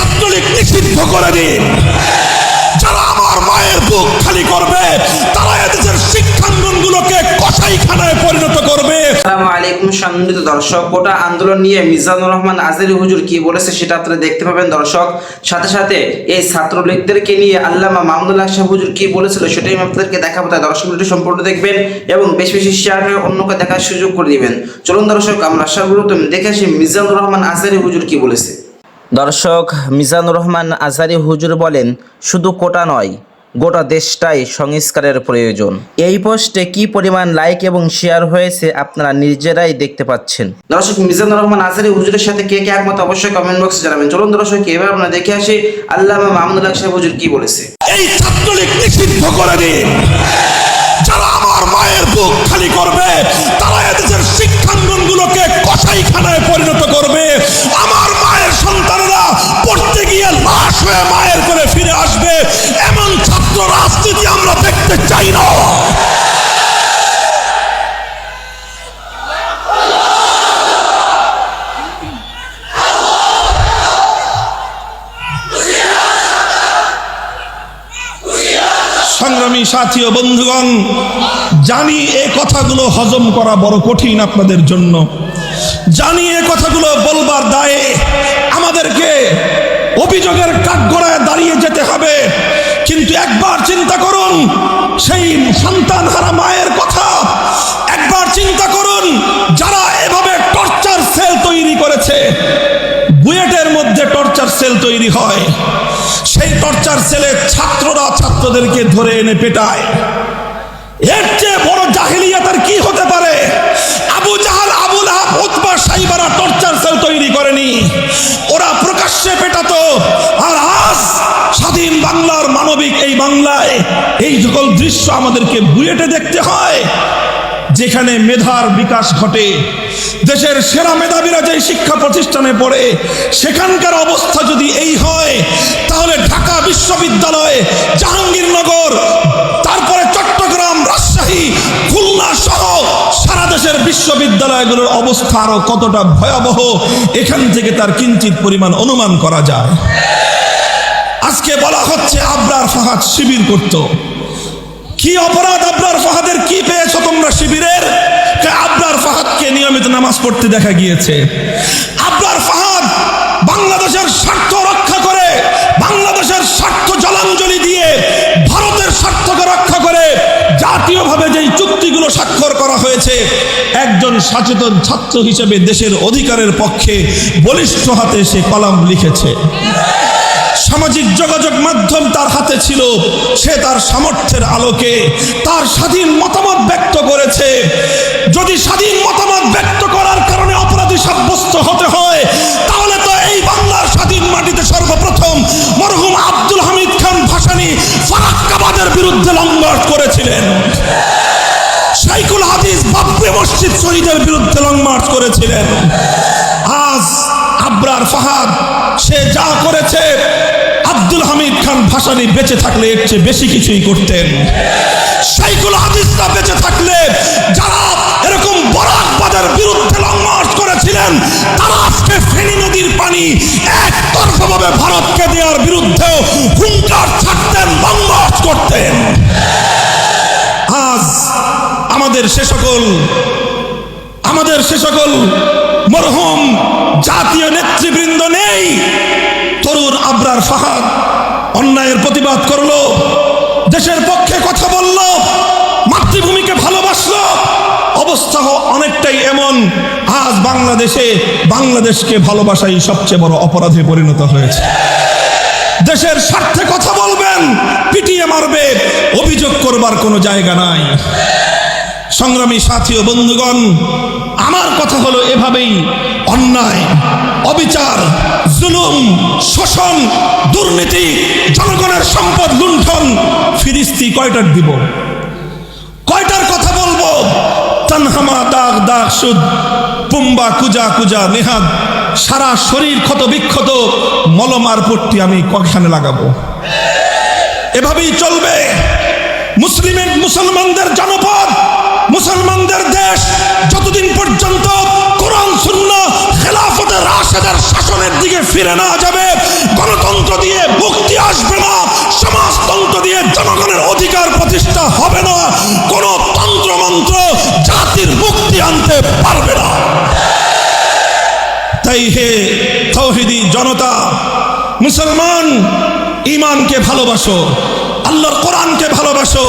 ছাত্রলীগ নিষিদ্ধ করে দিন যারা আমার মায়ের বুক খালি করবে, তারা এদেশের শিক্ষাঙ্গনগুলোকে কসাইখানায় পরিণত করবে। সেটাই দর্শক দেখবেন এবং বেশি শেয়ার অন্যকে দেখার সুযোগ করে দিবেন। চলুন দর্শক, আমরা দেখে আসি মিজানুর রহমান আজারি হুজুর কি বলেছে। দর্শক মিজানুর রহমান আজারি হুজুর বলেন শুধু কোটা নয় গোটা দেশটাই সংস্কারের প্রয়োজন। এই পোস্টে কি পরিমাণ লাইক এবং শেয়ার হয়েছে আপনারা নিজেরাই দেখতে পাচ্ছেন। দর্শক মিজানুর রহমান আজারি হুজুরের সাথে কে কে একমত অবশ্যই কমেন্ট বক্সে জানাবেন। চলুন দর্শক এবার আমরা দেখে আসি আল্লামা মাহমুদুল্লাহ সাহেব হুজুর কি বলেছে। এই ছাত্রলীগ নিষিদ্ধ করে দিন আমার মায়ের বুক খালি করবে। তারা এদেশের শিক্ষাঙ্গনগুলোকে কসাইখানায় পরিণত করবে। আমার মায়ের সন্তানেরা পড়তে গিয়ে লাশ হয়ে মায়ের করে ফিরে আসবে। এমন ছাত্র রাজনীতি আমরা দেখতে চাই না। সংগ্রামী সাথী ও বন্ধুগণ, জানি এই কথাগুলো হজম করা বড় কঠিন আপনাদের জন্য। জানি এ কথাগুলো বলবার দায়ে আমাদেরকে অভিযোগের কাঠগড়ায় দাঁড়িয়ে যেতে হবে। কিন্তু একবার চিন্তা করুন, সেই সন্তান হারা মায়ের কথা একবার চিন্তা করুন, যারা এভাবে টর্চার সেল তৈরি করেছে, বুয়েটের মধ্যে টর্চার সেল তৈরি হয়। সেই টর্চার সেলে ছাত্ররা ছাত্রদেরকে ধরে এনে পেটায়। এর চেয়ে বড় জাহিলিয়াত আর কি হতে পারে? আবু জাহাল আবুল আহাব সাইবারা টর্চার সেল তৈরি করেনি। ওরা প্রকাশ্যে পেটাতো। আর আজ স্বাধীন বাংলার মানবিক এই বাংলায় এই সকল দৃশ্য আমাদেরকে বুয়েটে দেখতে হয়, যেখানে মেধার বিকাশ ঘটে। দেশের সেরা মেধাবীরা যে শিক্ষা প্রতিষ্ঠানে পড়ে, সেখানকার অবস্থা যদি এই অবস্থা আরও কতটা ভয়াবহ, এখান থেকে তার কিঞ্চিত পরিমাণ অনুমান করা যায়। আজকে বলা হচ্ছে, আবরার ফাহাদ শিবির করত। কি অপরাধ আবরার ফাহাদের? কি পেয়েছ তোমরা শিবিরের? আবরার ফাহাদকে নিয়মিত নামাজ পড়তে দেখা গিয়েছে। আবরার ফাহাদ বাংলাদেশের স্বার্থ একজন সচেতন ছাত্র হিসেবে দেশের অধিকারের পক্ষে বলিষ্ঠ হাতে সে কলাম লিখেছে। সামাজিক যোগাযোগ মাধ্যম তার হাতে ছিল, সে তার সামর্থ্যের আলোকে তার স্বাধীন মতামত ব্যক্ত করেছে। যদি স্বাধীন মতামত ব্যক্ত করার কারণে অপরাধী সাব্যস্ত হতে হয়, তাহলে তো এই বাংলার স্বাধীন মাটিতে সর্বপ্রথম মসজিদ শহীদের বিরুদ্ধে লং মার্চ করেছিলেন। আজ আবরার ফাহাদ, সে যা করেছে, আব্দুল হামিদ খান ভাসানি বেঁচে থাকলে এর চেয়ে বেশি কিছুই করতেন। সাইকুল হাদিসরা বেঁচে থাকলে যারা এরকম বরাকবাদের বিরুদ্ধে লং মার্চ করেছিলেন, তারা আজকে ফেনী নদীর পানি একতরফাভাবে ভারতকে দেওয়ার বিরুদ্ধেও হুঙ্কার ছাড়তেন লং মার্চ করতেন। আজ আমাদের সে সকল আমাদের সে সকল মরহুম জাতীয় নেতৃবৃন্দ নেই। তরুণ আবরার ফাহাদ অন্যায়ের প্রতিবাদ করল, দেশের পক্ষে কথা বলল, মাতৃভূমিকে ভালোবাসলো। অবস্থা অনেকটাই এমন, আজ বাংলাদেশে বাংলাদেশকে ভালোবাসাই সবচেয়ে বড় অপরাধে পরিণত হয়েছে। দেশের স্বার্থে কথা বলবেন, পিটিয়ে মারবে, অভিযোগ করবার কোনো জায়গা নাই। সংগ্রামী সাথী ও বন্ধুগণ, আমার কথা হলো এভাবেই অন্যায়, অবিচার, জুলুম, শোষণ, দুর্নীতি, জনগণের সম্পদ লুণ্ঠন, ফিরিস্তি কয়টার দিব? কয়টার কথা বলব? তানহামা, দাগ দাগ, সুদ, পুম্বা, কুজা কুজা নেহাদ সারা শরীর ক্ষত, বিক্ষত, মলম আর পট্টি আমি কখানে লাগাবো? এভাবেই চলবে। মুসলিমের, মুসলমানদের জনপদ মুসলমানদের দেশ যতদিন পর্যন্ত কোরআন শূন্য খেলাফতের রাশেদের শাসনের দিকে ফিরে না যাবে, গণতন্ত্র দিয়ে মুক্তি আসবে না, সমাজতন্ত্র দিয়ে জনগণের অধিকার প্রতিষ্ঠা হবে না, কোন তন্ত্রমন্ত্র জাতির মুক্তি আনতে পারবে না। তাই হে তৌহিদি জনতা, মুসলমান ইমানকে ভালোবাসো। আল্লাহর কোরআনকে ভালোবাসো,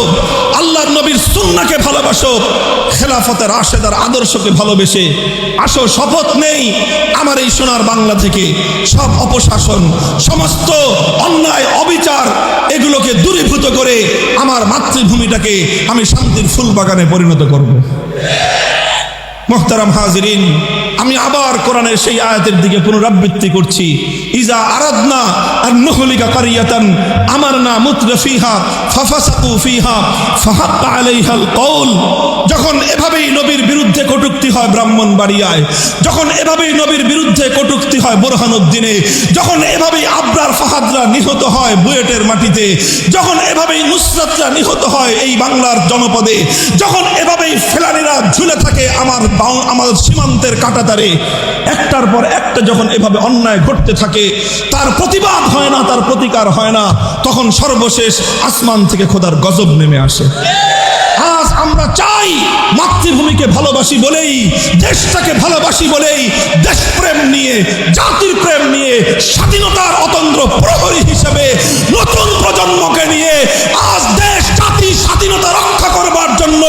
আল্লাহর নবীর সুন্নাকে ভালোবাসো খেলাফতের রাশেদার আদর্শকে ভালোবেসে। আসো, শপথ নেই আমার এই সোনার বাংলা থেকে। সব অপশাসন, সমস্ত অন্যায়, অবিচার, এগুলোকে দূরীভূত করে আমার মাতৃভূমিটাকে আমি শান্তির ফুল বাগানে পরিণত করব। মোহতারাম হাজিরিন আমি আবার কোরআনের সেই আয়াতের দিকে পুনরাবৃত্তি করছি। ইজা আরাদনা আর নহলিকা কারিয়াতান, আমার আমারনা মুতরফিহা ফাফাসাকু ফিহা, ফাহাক্কা আলাইহাল কওল। যখন এভাবেই নবীর বিরুদ্ধে কটুক্তি হয় ব্রাহ্মণবাড়িয়ায়, যখন এভাবেই নবীর বিরুদ্ধে কটুক্তি হয় বোরহানুদ্দিনে, যখন এভাবেই আবরার ফাহাদরা নিহত হয় বুয়েটের মাটিতে, যখন এভাবেই নুসরাতরা নিহত হয় এই বাংলার জনপদে, যখন এভাবেই ফেলানিরা ঝুলে থাকে আমার আমার সীমান্তের কাটাতারে একটার পর একটা যখন এভাবে অন্যায় ঘটতে থাকে, তার প্রতিবাদ হয় না, তার প্রতিকার হয় না, তখন সর্বশেষ আসমান থেকে খোদার গজব নেমে আসে। আজ আমরা চাই মাতৃভূমিকে ভালোবাসি বলেই, দেশটাকে ভালোবাসি বলেই, দেশপ্রেম নিয়ে, জাতির প্রেম নিয়ে, স্বাধীনতার অতন্ত্র প্রহরী হিসেবে, নতুন প্রজন্মকে নিয়ে আজ দেশ, জাতি স্বাধীনতা রক্ষা করবার জন্য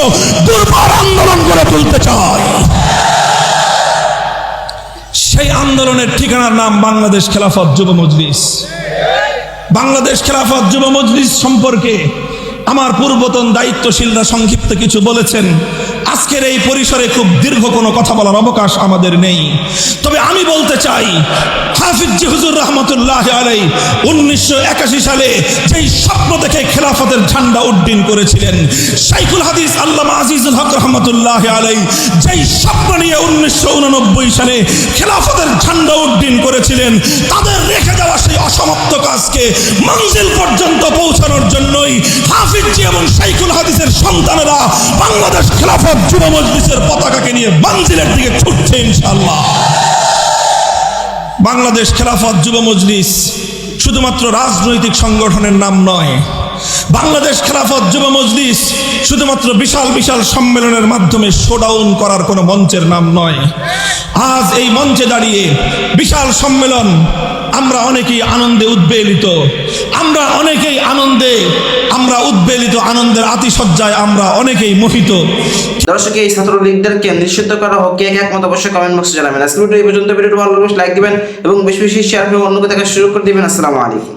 দুর্বার আন্দোলন করে তুলতে চাই সেই আন্দোলনের ঠিকানার নাম বাংলাদেশ খেলাফত যুব মজলিস। বাংলাদেশ খেলাফত যুব মজলিস সম্পর্কে আমার পূর্বতন দায়িত্বশীলরা সংক্ষিপ্ত কিছু বলেছেন। আজকের এই পরিসরে খুব দীর্ঘ কোনো কথা বলার অবকাশ আমাদের নেই। তবে আমি বলতে চাই হাফিজ জি হুজুর রহমতুল্লাহ আলাই উনিশশো একাশি সালে যেই স্বপ্ন দেখে খেলাফতের ঝান্ডা উড্ডীন করেছিলেন, শাইখুল হাদিস আল্লামা আজিজুল হক রহমতুল্লাহ আলাই যেই স্বপ্ন নিয়ে উনিশশো উননব্বই সালে খেলাফতের ঝান্ডা উড্ডীন করেছিলেন, তাদের রেখে যাওয়া সেই অসমাপ্ত কাজকে মঞ্জিল পর্যন্ত পৌঁছানোর জন্যই হাফিজি এবং শাইখুল হাদিসের সন্তানেরা বাংলাদেশ খেলাফত যুব মজলিসের পতাকাকে নিয়ে মঞ্জিলের দিকে ছুটছে ইনশাআল্লাহ। বাংলাদেশ খেলাফত যুব মজলিস শুধুমাত্র রাজনৈতিক সংগঠনের নাম নয়, বাংলাদেশ খেলাফত যুব মজলিস শুধুমাত্র বিশাল বিশাল সম্মেলনের মাধ্যমে শোডাউন করার কোনো মঞ্চের নাম নয়। আজ এই মঞ্চে দাঁড়িয়ে বিশাল সম্মেলন আমরা অনেকেই আনন্দে উদ্বেলিত। আমরা অনেকেই আনন্দে, আমরা উদ্বেলিত, আনন্দের আতিশয্যায় আমরা অনেকেই মোহিত। দর্শক, এই ছাত্রলীগদেরকে নিষিদ্ধ করা হোক এক একমত অবশ্যই কমেন্ট বক্সে জানাবেন। আজকে এই পর্যন্ত, ভিডিওটি ভালো লাগলে লাইক দিবেন এবং বেশি বেশি শেয়ার করে অন্যকে দেখা শুরু করে দিবেন। আসসালামু আলাইকুম।